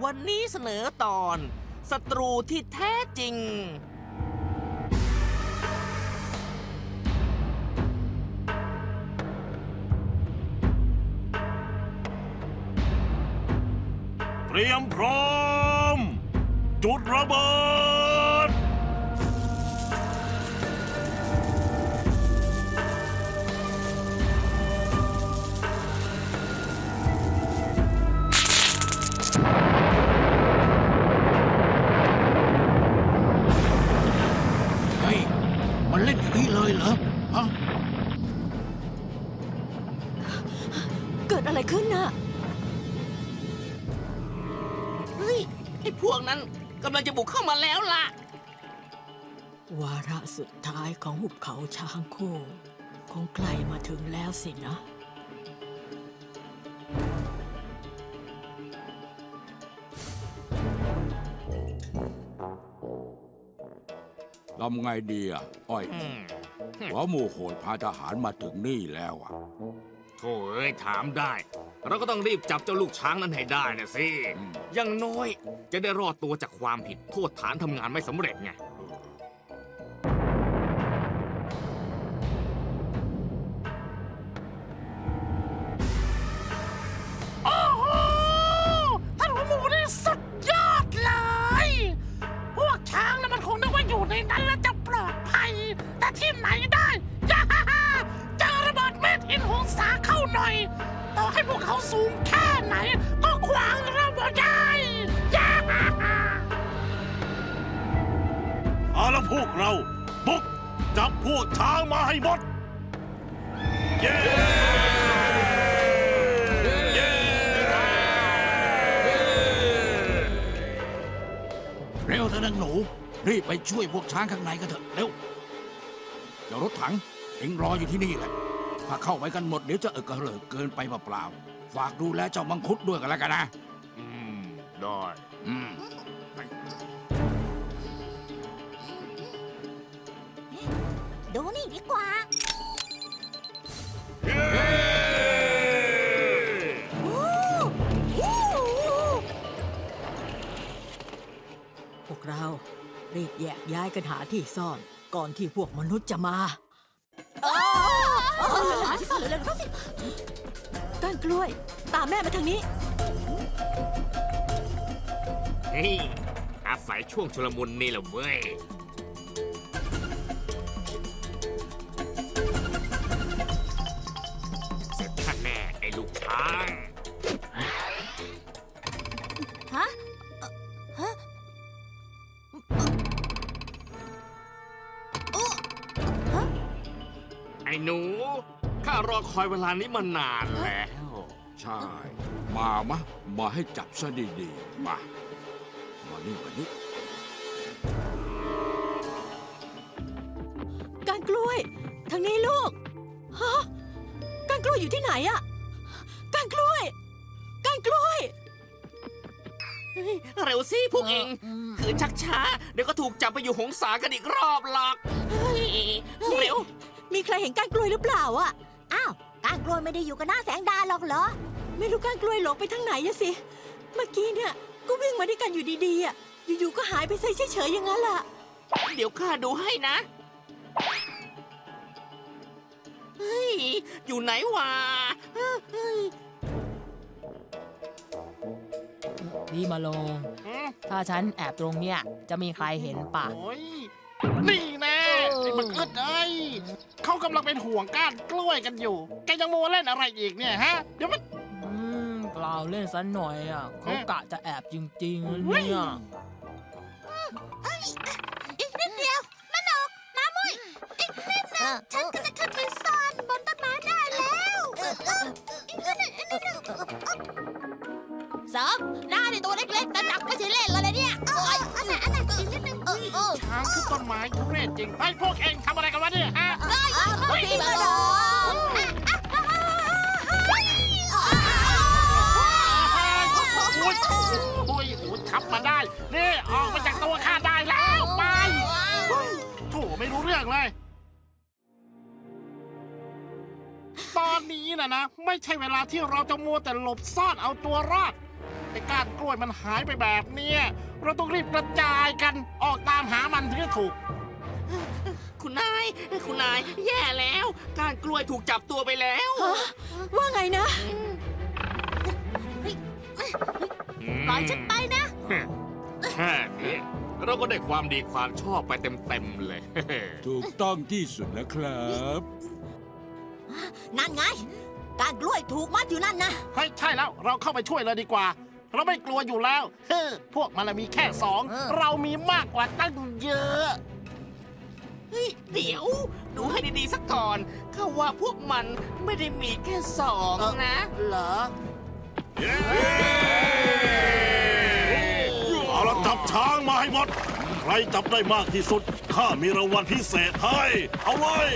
วันนี้เสนอตอนศัตรูที่แท้จริง เตรียมพร้อม จุดระเบิด ไอ้พวกนั้นกำลังจะบุกเข้ามาแล้วล่ะ วาระสุดท้ายของหุบเขาช้างโคคงใกล้มาถึงแล้วสินะ ทำไงดีอะอ้อยอืมหัวหมู่โหดพาทหารมาถึงนี่แล้วอะโถ่เอ้ยถามได้ เราก็ต้องรีบจับเจ้าลูกช้างนั้นให้ได้นะสิอืมอยังน้อยจะได้รอดตัวจากความผิดโทษฐานทำงานไม่สำเร็จไงโอ้โหท่านหัวหมูนี่สุดยอดเลย พวกช้างนะมันคงนึกว่าอยู่ในนั้นแล้วจะปลอดภัย แต่ที่ไหนได้ย่าฮ่าฮ่าเจอระเบิดเม็ดหินหงสาเข้าหน่อยต่อ ให้พวกเขาสูงแค่ไหน ก็ขวางเราบ่ได้ย่าเอาละพวกเราบุกจับพวกช้างมาให้หมด เย้ เย้ เร็วเถอะนางหนู รีบไปช่วยพวกช้างข้างในกันเถอะ เร็ว เดี๋ยวรถถังเอ็งรออยู่ที่นี่แหละ ถ้าเข้าไปกันหมดเดี๋ยวจะเอกระเหลิกเกินไปเปล่าๆฝากดูแลเจ้ามังคุดด้วยกันแล้วกันนะอืมได้อืมดูนี่ดีกว่าเย้วู้วู้พวกเรารีบแยกย้ายกันหาที่ซ่อน ก่อนที่พวกมนุษย์จะมา หาที่ซ่อนเร็วๆเข้าสิก้านกล้วย ตามแม่มาทางนี้นี่อาศัยช่วงชุลมุนนี่แหละเว้ย อ้หนู ข้ารอคอยเวลานี้มานานแล้ว ใช่ มามะ มาให้จับซะดีๆ มา มานี่มานี่ก้านกล้วย ทางนี้ลูก ฮะก้านกล้วยอยู่ที่ไหนอะก้านกล้วยก้านกล้วย เฮ้ยเร็วสิพวกเองขืนชักช้าเดี๋ยวก็ถูกจับไปอยู่หงสากันอีกรอบหรอกเฮ้ยเร็ว มีใครเห็นก้านกล้วยหรือเปล่าอะอ้าวการกลวยไม่ได้อยู่กับหน้าแสงดาหรอกเหรอ ไม่รู้ก้านกล้วยหลงไปทางไหนอะสิ เมื่อกี้เนี่ยก็วิ่งมาด้วยกันอยู่ดีๆอะอยู่ๆก็หายไปเฉยๆอย่างนั้นล่ะ เดี๋ยวข้าดูให้นะ เฮ้ย อยู่ไหนวะเฮ้ยพี่มาลงถ้าฉันแอบตรงเนี้ยจะมีใครเห็นปะโอ้ยนี่แน่ไอ้บังอึดเอ้ย เขากำลังเป็นห่วงก้านกล้วยกันอยู่ แกยังมัวเล่นอะไรอีกเนี่ยฮะ เดี๋ยวมัน อืมเปล่าเล่นสันหน่อยอะเขากะจะแอบจริงๆนะเนี่ยอีกนิดเดียวน้าหนกน้ามุ้ยอีกนิดนึงฉันก็จะขึ้นไปซ่อนบนต้นไม้ได้แล้วอีกนิดนึงอีกนิดนึงสองหน้าในตัวเล็กๆแต่หนักไม่ใช่เล่นเลยเนี่ยโอ้ยอันไหนอันไหนอีกนิดนึงเออเออช้างขึ้นต้นไม้ทุเรศจริงไอ้พวกเองทำอะไรกันวะเนี่ยฮะ รู้เรื่องเลย ตอนนี้นะนะ ไม่ใช่เวลาที่เราจะมัวแต่หลบซ่อนเอาตัวรอดไอ้ก้านกล้วยมันหายไปแบบเนี้ยเราต้องรีบกระจายกันออกตามหามันถึงจะถูก คุณนาย คุณนาย แย่แล้ว การกล้วยถูกจับตัวไปแล้ว ฮะว่าไงนะ ปล่อยฉันไปนะ แค่นี้ เราก็ได้ความดีความชอบไปเต็มๆเลย ถูกต้องที่สุดแล้วครับ นั่นไง การกล้วยถูกมัดอยู่นั่นนะ เฮ้ยใช่แล้วเราเข้าไปช่วยเลยดีกว่า เราไม่กลัวอยู่แล้วเฮ้อพวกมันน่ะมีแค่สอง เออ เรามีมากกว่าตั้งเยอะ เฮ้ยเดี๋ยว ดูให้ดีๆสักก่อนเขาว่าพวกมันไม่ได้มีแค่สองเออนะ เหรอเอาละจับ ช้างมาให้หมด ใครจับได้มากที่สุด ข้ามีรางวัลพิเศษให้ เอาเลย